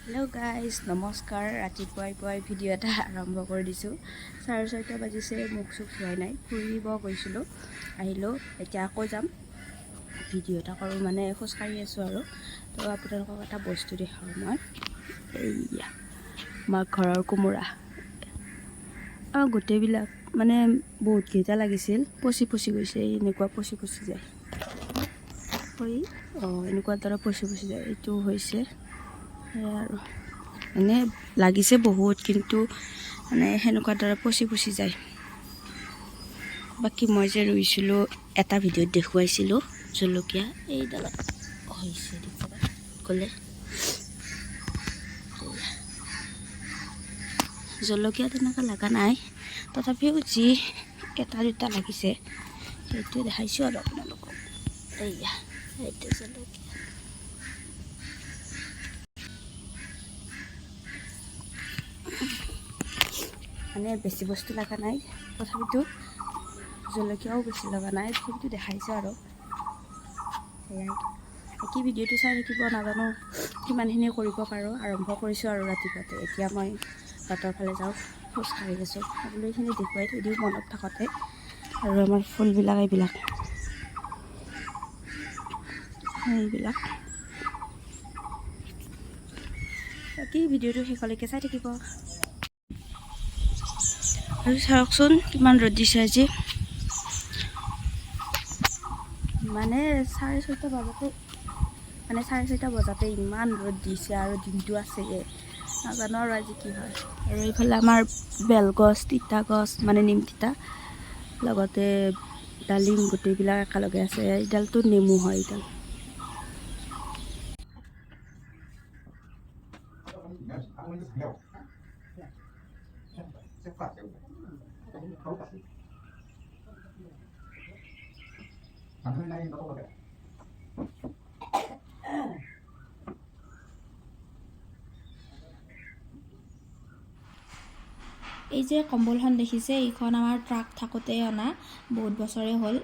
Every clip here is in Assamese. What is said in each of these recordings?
হেল্ল' গাইজ নমস্কাৰ। ৰাতিপুৱাই পুৱাই ভিডিঅ' এটা আৰম্ভ কৰি দিছোঁ। চাৰে ছয়টা বাজিছে মুখ চুখ ধোৱাই নাই ফুৰিব গৈছিলোঁ। আহিলোঁ এতিয়া আকৌ যাম। ভিডিঅ' এটা কৰোঁ মানে খোজকাঢ়ি আছোঁ আৰু। তো আপোনালোকক এটা বস্তু দেখাওঁ মই। এইয়া আমাৰ ঘৰৰ কোমোৰা। অঁ গোটেইবিলাক মানে বহুতকেইটা লাগিছিল। পচি পচি গৈছে এনেকুৱা পচি পচি যায়। হৈ অঁ এনেকুৱা দৰে পচি পচি যায়। এইটো হৈছে আৰু এনে লাগিছে বহুত, কিন্তু মানে সেনেকুৱা দৰে পচি পচি যায়। বাকী মই যে ৰুইছিলোঁ, এটা ভিডিঅ'ত দেখুৱাইছিলোঁ, জলকীয়া, এইডালত হৈছে গ'লে জলকীয়া তেনেকৈ লগা নাই। তথাপিও যি এটা দুটা লাগিছে, সেইটোৱে দেখাইছোঁ আৰু আপোনালোকক। এইয়া, এইটো জলকীয়া। মানে বেছি বস্তু লগা নাই। তথাপিতো জলকীয়াও বেছি লগা নাই তথাপিতো দেখাইছোঁ আৰু। সেয়াই। কি ভিডিঅ'টো চাই থাকিব নাজানো কিমানখিনি কৰিব পাৰোঁ। আৰম্ভ কৰিছোঁ আৰু ৰাতিপুৱাতে। এতিয়া মই বাটৰ ফালে যাওঁ খোজকাঢ়ি আছোঁ। এইখিনি দেখুৱাই থৈ দিওঁ মনত থাকোঁতে। আৰু আমাৰ ফুলবিলাক এইবিলাক। এইবিলাক বাকী ভিডিঅ'টো শেষলৈকে চাই থাকিব। চাওকচোন কিমান ৰ'দ দিছে আজি। মানে চাৰে ছয়টা বজাতে মানে চাৰে ছয়টা বজাতে ইমান ৰ'দ দিছে আৰু দিনটো আছে নাজানো আৰু আজি কি হয়। আৰু এইফালে আমাৰ বেলগছ, তিতা গছ মানে নিম তিতা, লগতে ডালিম গোটেইবিলাক একেলগে আছে। এইডালটো নেমু হয় এইডাল। এই যে কম্বলখন দেখিছে এইখন আমাৰ ট্ৰাক থাকোঁতে অনা বহুত বছৰে হ'ল।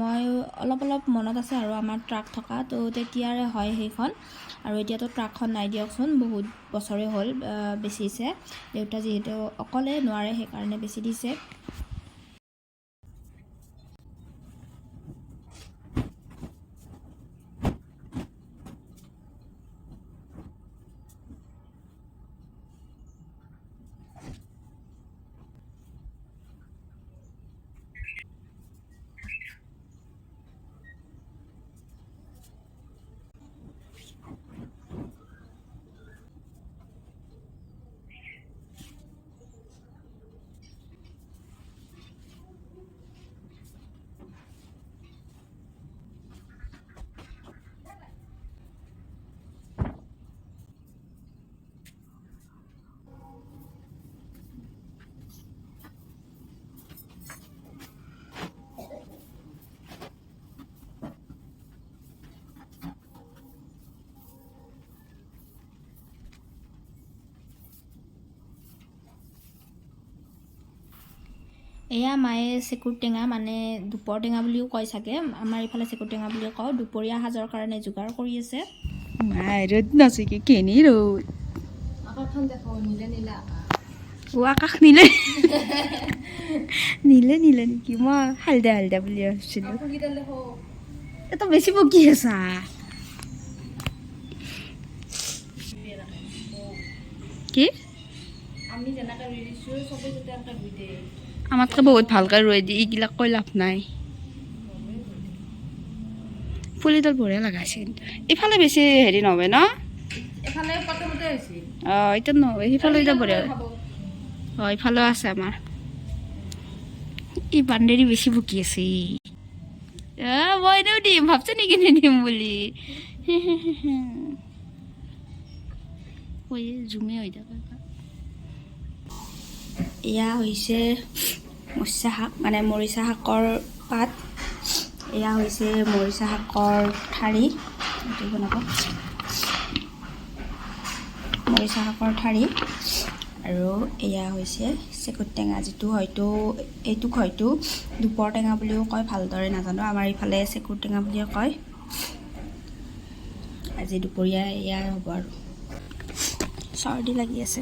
মই অলপ অলপ মনত আছে আৰু আমাৰ ট্ৰাক থকা তো তেতিয়াৰে হয় সেইখন। আৰু এতিয়াতো ট্ৰাকখন নাই দিয়কচোন বহুত বছৰে হ'ল বেচিছে। দেউতা যিহেতু অকলে নোৱাৰে সেইকাৰণে বেচি দিছে। এয়া মায়ে চেকুৰ টেঙা মানে দুপৰ টেঙা বুলিও কয় চাগে। আমাৰ এইফালে চেকুৰ টেঙা বুলি কওঁ। দুপৰীয়া সাজৰ কাৰণে যোগাৰ কৰি আছে। ৰ'দ নাচিকে কেনি ৰ'দ আকাশ নিলে। নিলে নিলে নেকি? মই হালধীয়া হালধীয়া বুলি ভাবিছিলোঁ। এটা বেছি বকি আছা। কি? আমি যেনেকৈ ৰুই দিছোঁ চবেই যাতে এনেকৈ ৰুই দিয়ে। আমাতকৈ বহুত ভালকৈ ৰুই দি এইগিলাক কৈ লাভ নাই। পুলিডাল বঢ়িয়া লগাইছে কিন্তু ইফালে বেছি হেৰি নহয় ন? অঁ এতিয়া নহয় সিফালে এতিয়া বঢ়িয়া। অঁ ইফালেও আছে আমাৰ। ই বান্দেৰি বেছি বকি আছে মই এনেও দিম ভাবছে নেকি নিদিম বুলি। জুমে হৈ থাকে। এয়া হৈছে মৰিচা শাক মানে মৰিচা শাকৰ পাত। এয়া হৈছে মৰিচা শাকৰ ঠাৰি এইটো বনাব। মৰিচা শাকৰ ঠাৰি আৰু এয়া হৈছে চেকুট টেঙা যিটো হয়তো এইটোক হয়তো দুপৰ টেঙা বুলিও কয় ভালদৰে নাজানো। আমাৰ ইফালে চেকুট টেঙা বুলিয়ে কয়। আজি দুপৰীয়া এয়াই হ'ব আৰু। চৰ্দি লাগি আছে।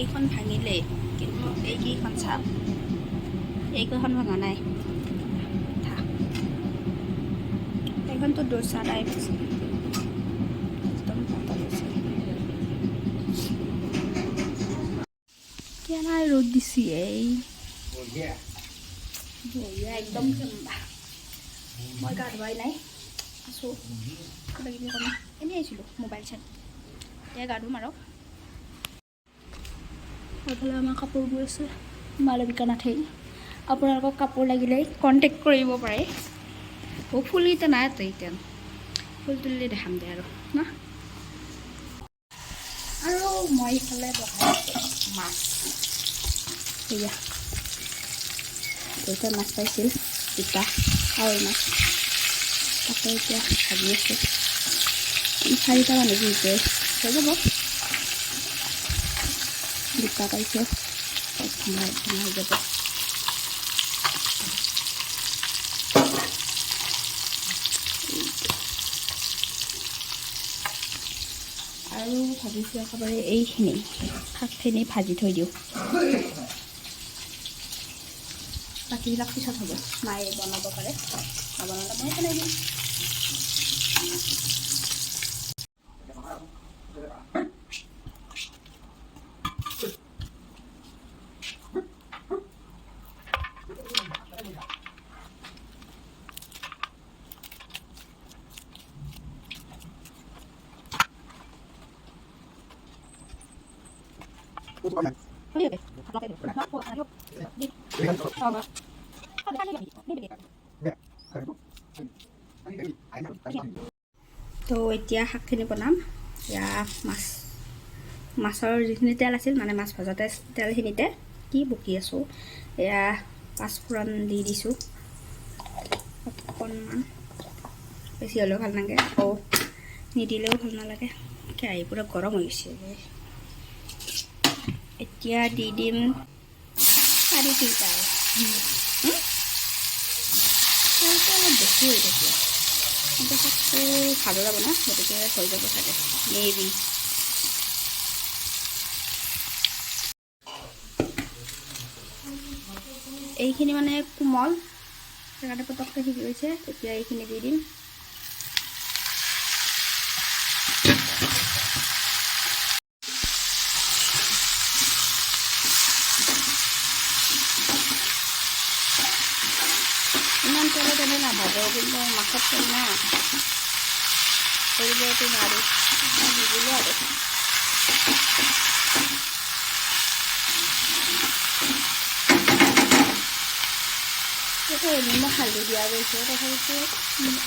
এইখন ভাঙিলেই কিন্তু এইকেইখন চাওক এইকেইখন ভঙা নাই। থাক। এইখনতো দোচা টাইপ একদম পাতল আছে কেনাই ৰ'দ দিছি এই? একদম মই গা ধোৱাই নাই। আছোঁ। এনেই আহিছিলোঁ মোবাইল চাই। গা ধুম আৰু। এইফালে আমাৰ কাপোৰবোৰ আছে। মালবিকা নাথেই। আপোনালোকক কাপোৰ লাগিলে কণ্টেক্ট কৰিব পাৰে। অ, ফুল এতিয়া নাই তো এতিয়া। ফুল তুলিলে দেখাম দে আৰু, না? আৰু মই ইফালে বহাই মাছ। এয়া দেউতাই মাছ পাইছিল, দুটা কাৱৈ মাছ। তাকে এতিয়া ভাজি আছে। চাৰিটা মানুহ দিছে হৈ যাব। দুটা পাইছে। ভঙা ভঙা যাব আৰু ভাবিছোঁ একেবাৰে এইখিনি, শাকখিনি ভাজি থৈ দিওঁ। বাকীবিলাক পিছত হ'ব, মায়ে বনাব পাৰে। নবনালে মই বনাই দিম। তো এতিয়া শাকখিনি বনাম। এয়া মাছ মাছৰ যিখিনি তেল আছিল মানে মাছ ভজাতে তেলখিনিতে কি বকি আছোঁ এয়া পাঁচফোৰণ দি দিছোঁ। অকণমান বেছি হ'লেও ভাল নালাগে আকৌ নিদিলেও ভাল নালাগে। কেৰাহী পূৰা গৰম হৈ গৈছে। এতিয়া দি দিম শাড়ি কি তাই হয়তো আমার বেশি হয়ে গেছে এটা ভালো লাগবে না সেটাকে হয়ে যাবে থাকে মেবি এইখিনি মানে কোমল। জেগাডোখৰ টকটকী হৈছে তেতিয়া এইখিনি দি দিম। এগুলো মাখাচ্ছেন না এগুলো একটু নাড়ু এগুলো আর। এমনি মই হালধি দিয়া গৈছে তথাপিতো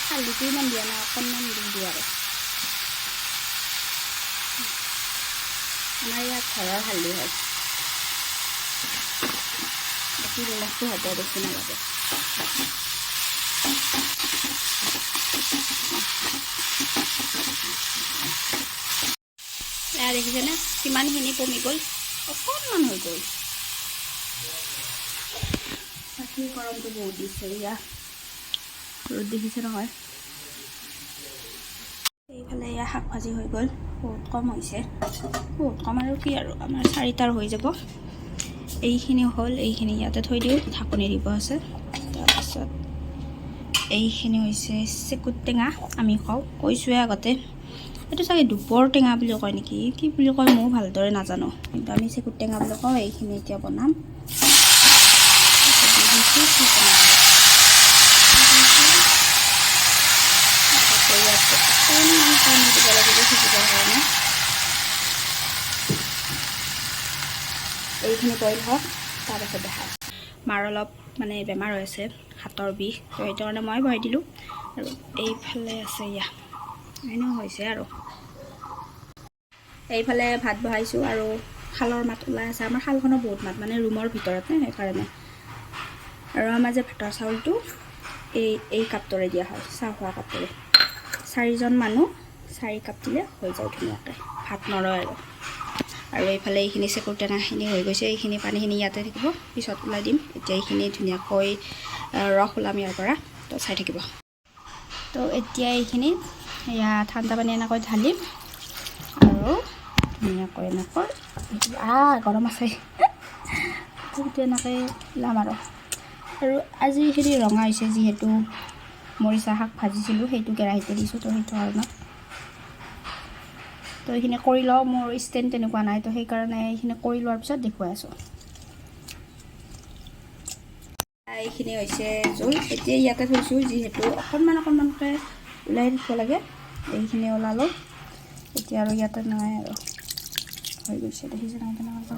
হালধিটো ইমান দিয়া নাই অকণমান দি দিয়া আৰু। আমাৰ ইয়াত ঘৰৰ হালধি হয়। বাকী নিমখটো হ'ব বেছি নালাগে। এয়া দেখিছেনে কিমানখিনি কমি গ'ল? অকণমান হৈ গ'ল। বাকী গৰমটো বহুত দিছে এয়া। ৰ'দ দেখিছে নহয়। এইফালে এয়া শাক ভাজি হৈ গ'ল। বহুত কম হৈছে। বহুত কম আৰু কি আৰু আমাৰ চাৰিটাৰ হৈ যাব। এইখিনি হ'ল এইখিনি ইয়াতে থৈ দিওঁ। ঢাকনি দিব আছে। তাৰপিছত এইখিনি হৈছে চেকুট টেঙা আমি কওঁ কৈছোঁৱে আগতে। এইটো চাগে দুপৰ টেঙা বুলি কয় নেকি? কি বুলি কয় ময়ো ভালদৰে নাজানো। কিন্তু আমি চেকুট টেঙা বুলি কওঁ এইখিনি এতিয়া বনাম। এইখিনি বইল হওক তাৰপাছত দেখাম। মাৰ অলপ মানে বেমাৰ হৈ আছে। হাতৰ বিষ তো সেইটো কাৰণে মই বহাই দিলোঁ। আৰু এইফালে আছে ইয়া। এনেও হৈছে আৰু। এইফালে ভাত বহাইছোঁ আৰু শালৰ মাত ওলাই আছে। আমাৰ শালখনৰ বহুত মাত মানে ৰুমৰ ভিতৰতে সেইকাৰণে। আৰু আমাৰ যে ভাতৰ চাউলটো এই এই কাপটোৰে দিয়া হয় চাহ খোৱা কাপটোৰে। চাৰিজন মানুহ চাৰি কাপ দিলে হৈ যায় ধুনীয়াকৈ। ভাত নৰয় আৰু। আৰু এইফালে এইখিনি চেকুৰ টেঙাখিনি হৈ গৈছে। এইখিনি পানীখিনি ইয়াতে থাকিব। পিছত ওলাই দিম। এতিয়া এইখিনি ধুনীয়াকৈ ৰস ওলাম ইয়াৰ পৰা। তো চাই থাকিব। তো এতিয়া এইখিনি এয়া ঠাণ্ডা পানী এনেকৈ ঢালিম আৰু ধুনীয়াকৈ এনেকৈ আ গৰম আছে। সেইটো এনেকৈ লাম আৰু। আৰু আজি এইখিনি ৰঙা হৈছে যিহেতু মৰিচা শাক ভাজিছিলোঁ সেইটো কেৰাহীতে দিছোঁ তো সেইটো কাৰণত। তো এইখিনি কৰি লওঁ মোৰ ষ্টেণ্ড তেনেকুৱা নাই তো সেইকাৰণে এইখিনি কৰি লোৱাৰ পিছত দেখুৱাই আছোঁ। এইখিনি হৈছে জোল। এতিয়া ইয়াতে থৈছোঁ যিহেতু অকণমান অকণমানকৈ ওলাই থাকিব লাগে। এইখিনি ওলালোঁ। এতিয়া আৰু ইয়াতে নাই আৰু। হৈ গৈছে। দেখিছে নাই কেনেকুৱা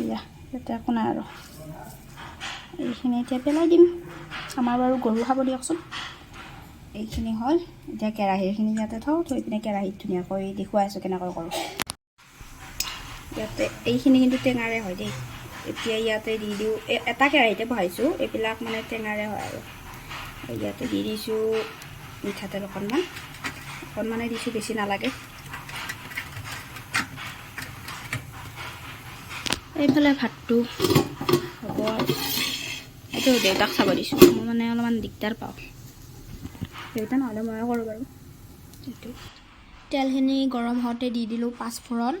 এয়া ইয়াতে একো নাই আৰু। এইখিনি এতিয়া পেলাই দিম। আমাৰ বাৰু গৰু খাব দিয়কচোন। এইখিনি হ'ল। এতিয়া কেৰাহীখিনি ইয়াতে থওঁ। থৈ পিনে কেৰাহীত ধুনীয়াকৈ দেখুৱাই আছোঁ কেনেকৈ কৰোঁ। ইয়াতে, এইখিনি কিন্তু টেঙাৰে হয় দেই। এতিয়া ইয়াতে দি দিওঁ। এটা কেৰাহীতে বহাইছোঁ, এইবিলাক মানে টেঙাৰে হয় আৰু। ইয়াতে দি দিছোঁ মিঠাতেল অকণমান। অকণমানে দিছোঁ, বেছি নালাগে। এইফালে ভাতটো হ'ব এইটো দেউতাক চাব দিছোঁ। মই মানে অলপমান দিগদাৰ পাওঁ। দেউতা নহ'লে ময়ে কৰোঁ বাৰু। এইটো। তেলখিনি গৰম হওঁতে দি দিলোঁ পাঁচফোৰণ।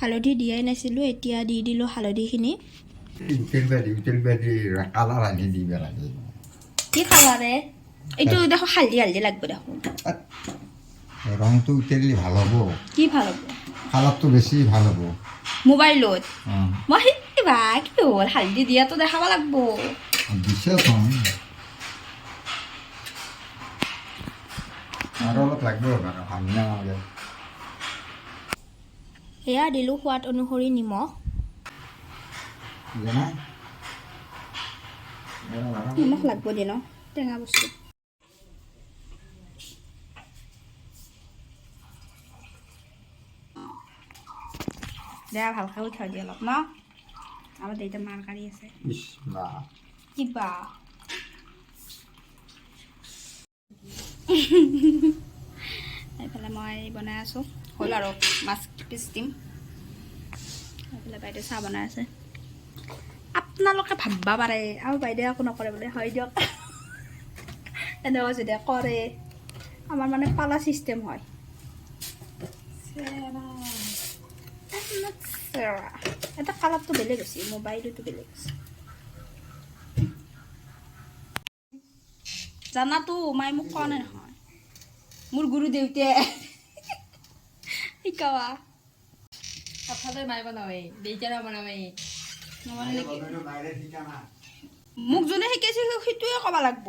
হালধি দিয়াই নাছিলোঁ এতিয়া দি দিলোঁ হালধিখিনি। কি কালাৰে এইটো দেখো হালধি হালধি লাগব দেখোন ৰংটো উতেলি ভালো হ'ব। কি ভালো হ'ব? কালাৰটো বেছি ভালো হ'ব। মোবাইলত? মই সেই বা কি হ'ল? হালধি দিয়াটো দেখাব লাগব। দিছেচোন আৰু অলপ লাগিব ভালো নালাগে? সেয়া দিলোঁ সোৱাদ অনুসৰি নিমখ। জানা? নিমখ লাগব দে ন টেঙা বস্তু। দে ভালকৈ উঠাই দি অলপ ন। আমাৰ দেউতা মাৰ কাঢ়ি আছে। কিবা। এইফালে মই বনাই আছোঁ। আৰু মাছ পিচ দিম। বাইদেউ চাহ বনাই আছে। আপোনালোকে ভাবিব পাৰে, আৰু বাইদেউ একো নকৰে বোলে, হয় দিয়ক। এনেকুৱা যদি কৰে। আমাৰ মানে পালা ছিষ্টেম হয়। এটা কালাৰটো বেলেগ হৈছে মোবাইলটো বেলেগ হৈছে। জানাতো, মায়ে মোক কোৱা নাই নহয়। মোৰ গুৰু দেউতাই শিকাবা সঠাতে মায়ে বনাওঁৱেই দেউতাৰা বনাওঁৱেই নবনালে নেকি? মোক যোনে শিকাইছে সেই- সেইটোৱে ক'ব লাগব।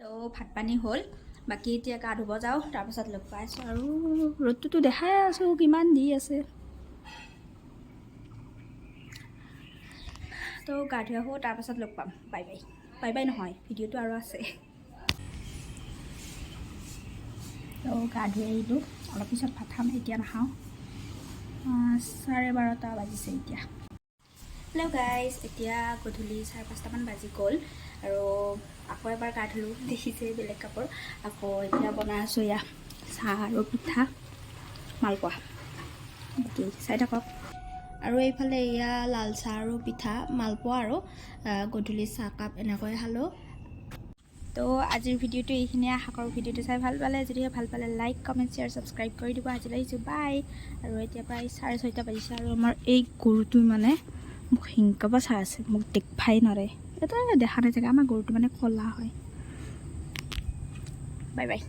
তো ভাত পানী হ'ল। বাকী এতিয়া গা ধুব যাওঁ। তাৰপাছত লগ পাই আছোঁ আৰু ৰ'দটোতো দেখাই আছোঁ কিমান দি আছে। তো গা ধুই আহোঁ তাৰপাছত লগ পাম। বাই বাই বাই বাই নহয় ভিডিঅ'টো আৰু আছে। তো গা ধুই আহিলোঁ। অলপ পিছত ভাত খাম এতিয়া নাখাওঁ। চাৰে বাৰটা বাজিছে এতিয়া। হেল্ল' গাইজ এতিয়া গধূলি চাৰে পাঁচটামান বাজি গ'ল আৰু আকৌ এবাৰ গা ধুলোঁ দেখিছে বেলেগ কাপোৰ। আকৌ এতিয়া বনাই আছোঁ এয়া চাহ আৰু পিঠা মালপোৱা। বাকী চাই থাকক। আৰু এইফালে এয়া লাল চাহ আৰু পিঠা মালপোৱা আৰু গধূলি চাহকাপ এনেকৈ খালোঁ। তো আজিৰ ভিডিঅ'টো এইখিনিয়ে। আশা কৰোঁ ভিডিঅ'টো চাই ভালো পালে। যদিহে ভালো পালে লাইক কমেণ্ট শ্বেয়াৰ ছাবস্ক্ৰাইব কৰি দিব। আজি আহিছোঁ। বাই আৰু এতিয়া প্ৰায় চাৰে ছয়টা বাজিছে আৰু আমাৰ এই গৰুটো মানে মোক হিংকাব চাই আছে। মোক দেখভাই নৰে। এটা দেখা নাই চাগে আমাৰ গৰুটো মানে ক'লা হয়। Bye bye